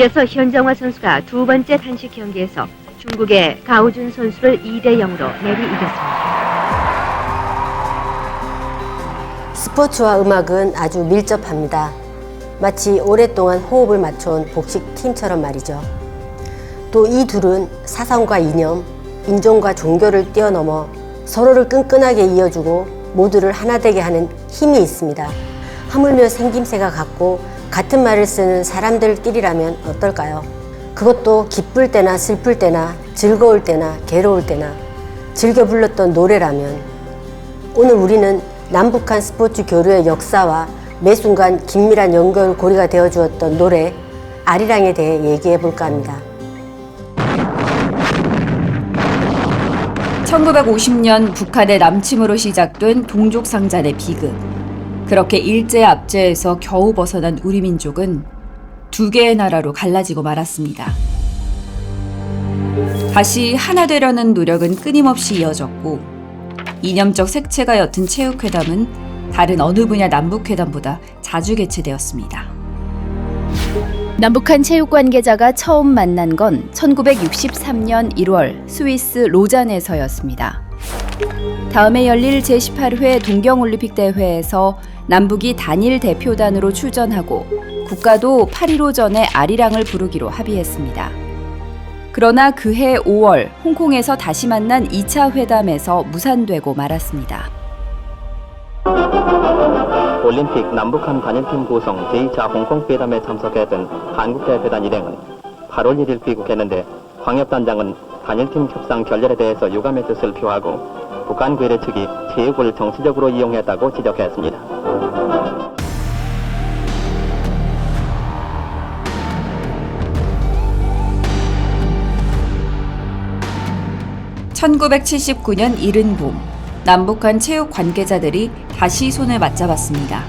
이어서 현정화 선수가 두 번째 단식 경기에서 중국의 가우준 선수를 2대 0으로 내리 이겼습니다. 스포츠와 음악은 아주 밀접합니다. 마치 오랫동안 호흡을 맞춰온 복식 팀처럼 말이죠. 또 이 둘은 사상과 이념, 인종과 종교를 뛰어넘어 서로를 끈끈하게 이어주고 모두를 하나 되게 하는 힘이 있습니다. 하물며 생김새가 같고 같은 말을 쓰는 사람들끼리라면 어떨까요? 그것도 기쁠 때나 슬플 때나 즐거울 때나 괴로울 때나 즐겨 불렀던 노래라면 오늘 우리는 남북한 스포츠 교류의 역사와 매 순간 긴밀한 연결고리가 되어 주었던 노래 아리랑에 대해 얘기해 볼까 합니다. 1950년 북한의 남침으로 시작된 동족 상잔의 비극. 그렇게 일제 압제에서 겨우 벗어난 우리 민족은 두 개의 나라로 갈라지고 말았습니다. 다시 하나 되려는 노력은 끊임없이 이어졌고 이념적 색채가 옅은 체육회담은 다른 어느 분야 남북회담보다 자주 개최되었습니다. 남북한 체육 관계자가 처음 만난 건 1963년 1월 스위스 로잔에서였습니다. 다음에 열릴 제18회 동경올림픽 대회에서 남북이 단일 대표단으로 출전하고 국가도 8.15전에 아리랑을 부르기로 합의했습니다. 그러나 그해 5월 홍콩에서 다시 만난 2차 회담에서 무산되고 말았습니다. 올림픽 남북한 단일팀 구성 제2차 홍콩 회담에 참석했던 한국 대표단 일행은 8월 1일 귀국했는데 광협단장은 단일팀 협상 결렬에 대해서 유감의 뜻을 표하고 북한 괴뢰 측이 체육을 정치적으로 이용했다고 지적했습니다. 1979년 이른 봄, 남북한 체육 관계자들이 다시 손을 맞잡았습니다.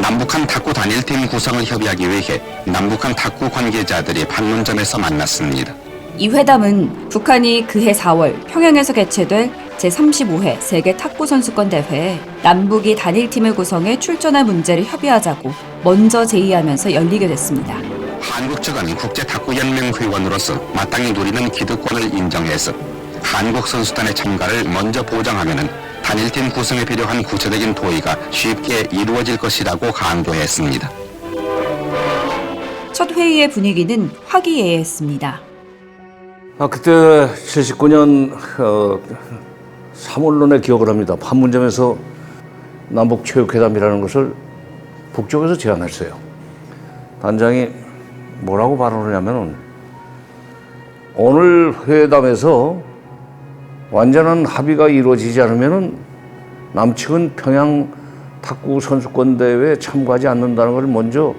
남북한 탁구 단일팀 구성을 협의하기 위해 남북한 탁구 관계자들이 판문점에서 만났습니다. 이 회담은 북한이 그해 4월 평양에서 개최될 제35회 세계 탁구 선수권 대회에 남북이 단일팀을 구성해 출전할 문제를 협의하자고 먼저 제의하면서 열리게 됐습니다. 한국 측은 국제 탁구 연맹 회원으로서 마땅히 누리는 기득권을 인정해서 한국 선수단의 참가를 먼저 보장하면 단일팀 구성에 필요한 구체적인 도의가 쉽게 이루어질 것이라고 강조했습니다. 첫 회의의 분위기는 화기애애했습니다. 아, 그때 79년 어, 3월론에 기억을 합니다. 판문점에서 남북 체육회담이라는 것을 북쪽에서 제안했어요. 단장이 뭐라고 발언하냐면은 오늘 회담에서 완전한 합의가 이루어지지 않으면은 남측은 평양 탁구 선수권 대회에 참가하지 않는다는 걸 먼저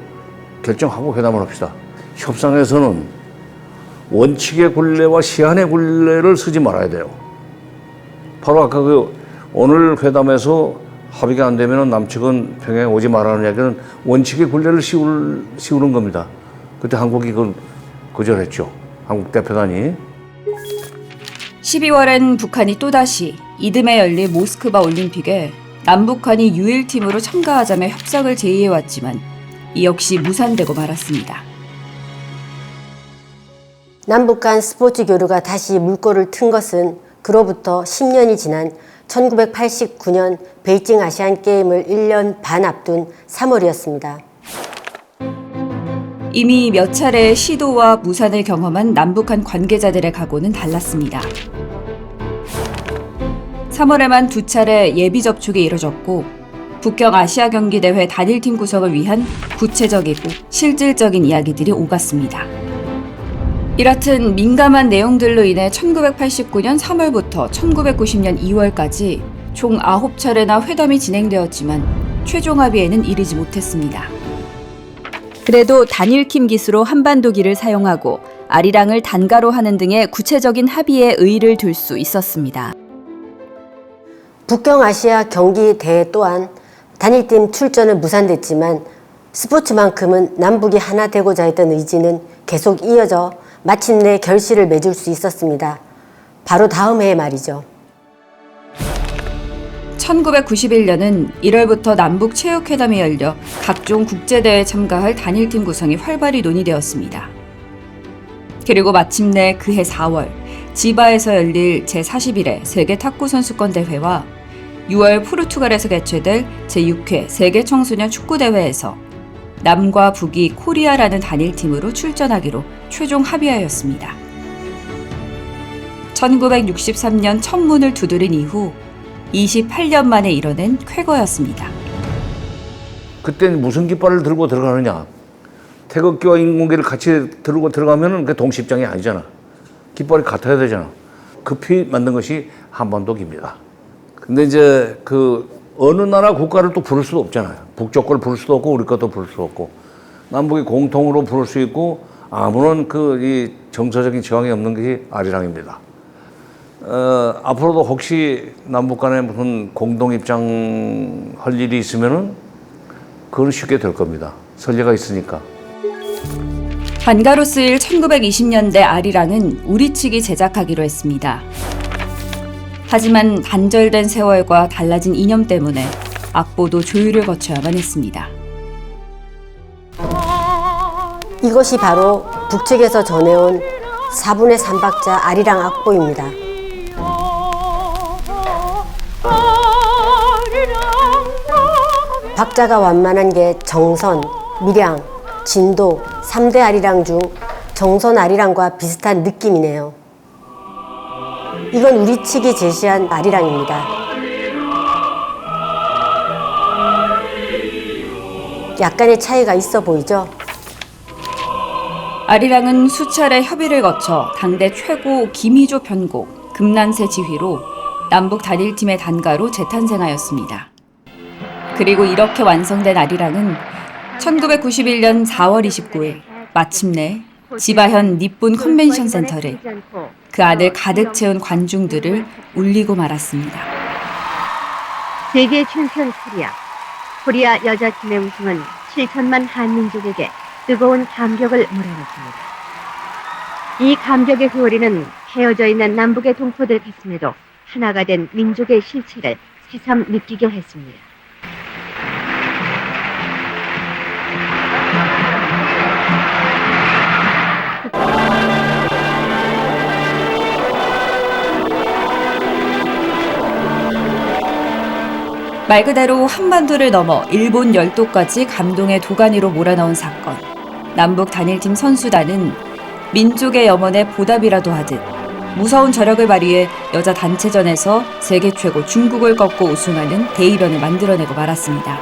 결정하고 회담을 합시다. 협상에서는 원칙의 굴레와 시한의 굴레를 쓰지 말아야 돼요. 바로 아까 그 오늘 회담에서 합의가 안 되면 남측은 평양에 오지 말라는 이야기는 원칙의 굴레를 씌울, 씌우는 겁니다. 그때 한국이 그걸 거절했죠. 한국 대표단이. 12월엔 북한이 또다시 이듬해 열릴 모스크바 올림픽에 남북한이 유일팀으로 참가하자며 협상을 제의해왔지만 이 역시 무산되고 말았습니다. 남북 간 스포츠 교류가 다시 물꼬를 튼 것은 그로부터 10년이 지난 1989년 베이징 아시안 게임을 1년 반 앞둔 3월이었습니다. 이미 몇 차례의 시도와 무산을 경험한 남북한 관계자들의 각오는 달랐습니다. 3월에만 두 차례 예비 접촉이 이뤄졌고 북경 아시아 경기 대회 단일팀 구성을 위한 구체적이고 실질적인 이야기들이 오갔습니다. 이렇듯 민감한 내용들로 인해 1989년 3월부터 1990년 2월까지 총 9차례나 회담이 진행되었지만 최종 합의에는 이르지 못했습니다. 그래도 단일킴 기수로 한반도기를 사용하고 아리랑을 단가로 하는 등의 구체적인 합의에 의의를 둘 수 있었습니다. 북경 아시아 경기 대회 또한 단일팀 출전은 무산됐지만 스포츠만큼은 남북이 하나 되고자 했던 의지는 계속 이어져 마침내 결실을 맺을 수 있었습니다. 바로 다음 해에 말이죠. 1991년은 1월부터 남북 체육회담이 열려 각종 국제대회에 참가할 단일팀 구성이 활발히 논의되었습니다. 그리고 마침내 그해 4월 지바에서 열릴 제41회 세계 탁구 선수권 대회와 6월 포르투갈에서 개최될 제6회 세계 청소년 축구 대회에서 남과 북이 코리아라는 단일팀으로 출전하기로 최종 합의하였습니다. 1963년 첫 문을 두드린 이후 28년 만에 이뤄낸 쾌거였습니다. 그때는 무슨 깃발을 들고 들어가느냐. 태극기와 인공기를 같이 들고 들어가면은 그 동십장이 아니잖아. 깃발이 같아야 되잖아. 급히 만든 것이 한반도기입니다. 근데 이제 그 어느 나라 국가를 또 부를 수도 없잖아요. 북쪽 걸 부를 수도 없고 우리 것도 부를 수 없고 남북이 공통으로 부를 수 있고 아무런 그 이 정서적인 저항이 없는 것이 아리랑입니다. 어, 앞으로도 혹시 남북 간에 무슨 공동 입장 할 일이 있으면은 그건 쉽게 될 겁니다. 설례가 있으니까. 반가로 쓰일 1920년대 아리랑은 우리 측이 제작하기로 했습니다. 하지만 단절된 세월과 달라진 이념 때문에 악보도 조율을 거쳐야만 했습니다. 이것이 바로 북측에서 전해온 4분의 3박자 아리랑 악보입니다. 박자가 완만한 게 정선, 밀양, 진도 3대 아리랑 중 정선 아리랑과 비슷한 느낌이네요. 이건 우리 측이 제시한 아리랑입니다. 약간의 차이가 있어 보이죠? 아리랑은 수차례 협의를 거쳐 당대 최고 김희조 편곡 금난세 지휘로 남북 단일팀의 단가로 재탄생하였습니다. 그리고 이렇게 완성된 아리랑은 1991년 4월 29일 마침내 지바현 니폰 컨벤션 센터를 그 안을 가득 채운 관중들을 울리고 말았습니다. 세계 챔피언 코리아. 코리아 여자팀의 우승은 7천만 한민족에게 뜨거운 감격을 몰아넣습니다. 이 감격의 회오리는 헤어져 있는 남북의 동포들 가슴에도 하나가 된 민족의 실체를 새삼 느끼게 했습니다. 말 그대로 한반도를 넘어 일본 열도까지 감동의 도가니로 몰아넣은 사건. 남북 단일팀 선수단은 민족의 염원에 보답이라도 하듯 무서운 저력을 발휘해 여자 단체전에서 세계 최고 중국을 꺾고 우승하는 대이변을 만들어내고 말았습니다.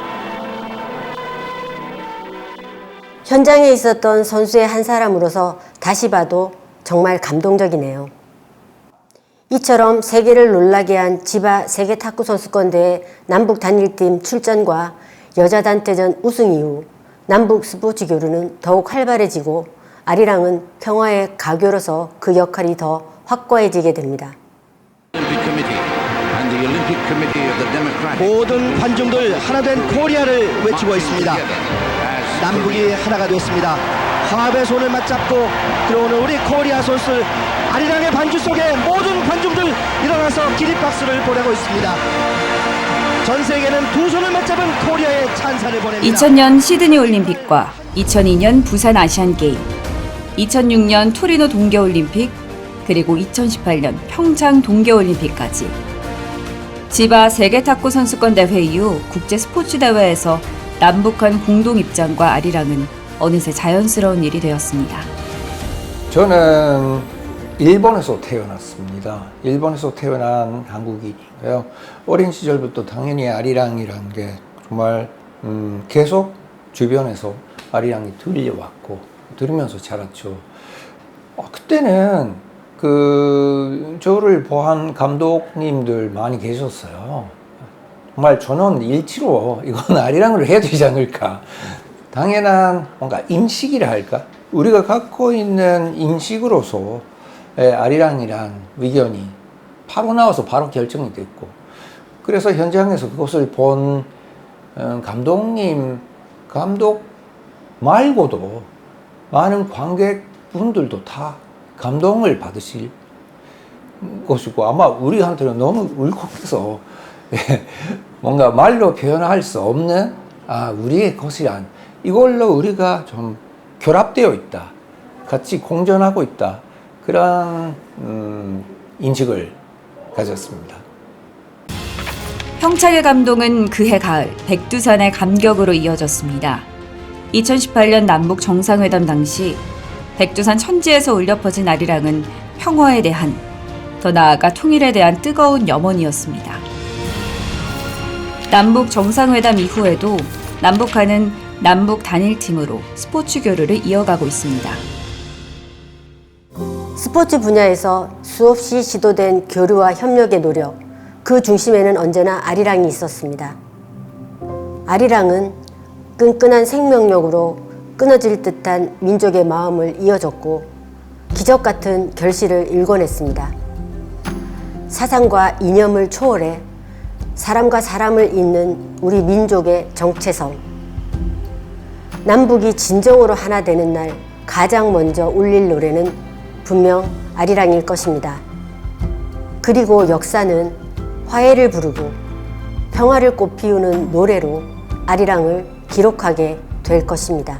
현장에 있었던 선수의 한 사람으로서 다시 봐도 정말 감동적이네요. 이처럼 세계를 놀라게 한 지바 세계 탁구 선수권 대회 남북 단일팀 출전과 여자 단체전 우승 이후 남북 스포츠 교류는 더욱 활발해지고 아리랑은 평화의 가교로서 그 역할이 더 확고해지게 됩니다. 모든 관중들 하나된 코리아를 외치고 있습니다. 남북이 하나가 되었습니다. 화합의 손을 맞잡고 들어오는 우리 코리아 선수들 아리랑의 반주 속에 모든 관중들 일어나서 기립박수를 보내고 있습니다. 전 세계는 두 손을 맞잡은 코리아의 찬사를 보냅니다. 2000년 시드니 올림픽과 2002년 부산 아시안 게임, 2006년 토리노 동계 올림픽, 그리고 2018년 평창 동계 올림픽까지 지바 세계 탁구 선수권 대회 이후 국제 스포츠 대회에서 남북한 공동 입장과 아리랑은 어느새 자연스러운 일이 되었습니다. 저는 일본에서 태어났습니다. 일본에서 태어난 한국인이고요. 어린 시절부터 당연히 아리랑이라는 게 정말 음, 계속 주변에서 아리랑이 들려왔고 들으면서 자랐죠. 어, 그때는 그 저를 보한 감독님들 많이 계셨어요. 정말 저는 일치로 이건 아리랑으로 해야 되지 않을까. 당연한 뭔가 인식이라 할까? 우리가 갖고 있는 인식으로서 예, 아리랑이란 의견이 바로 나와서 바로 결정이 됐고 그래서 현장에서 그것을 본 어, 감독님, 감독 말고도 많은 관객분들도 다 감동을 받으실 것이고 아마 우리한테는 너무 울컥해서 예, 뭔가 말로 표현할 수 없는 아, 우리의 것이란 이걸로 우리가 좀 결합되어 있다. 같이 공존하고 있다. 그런 음, 인식을 가졌습니다. 평창의 감동은 그해 가을 백두산의 감격으로 이어졌습니다. 2018년 남북 정상회담 당시 백두산 천지에서 울려 퍼진 아리랑은 평화에 대한 더 나아가 통일에 대한 뜨거운 염원이었습니다. 남북 정상회담 이후에도 남북한은 남북 단일팀으로 스포츠 교류를 이어가고 있습니다. 스포츠 분야에서 수없이 시도된 교류와 협력의 노력, 그 중심에는 언제나 아리랑이 있었습니다. 아리랑은 끈끈한 생명력으로 끊어질 듯한 민족의 마음을 이어줬고 기적 같은 결실을 일궈냈습니다. 사상과 이념을 초월해 사람과 사람을 잇는 우리 민족의 정체성. 남북이 진정으로 하나 되는 날 가장 먼저 울릴 노래는 분명 아리랑일 것입니다. 그리고 역사는 화해를 부르고 평화를 꽃피우는 노래로 아리랑을 기록하게 될 것입니다.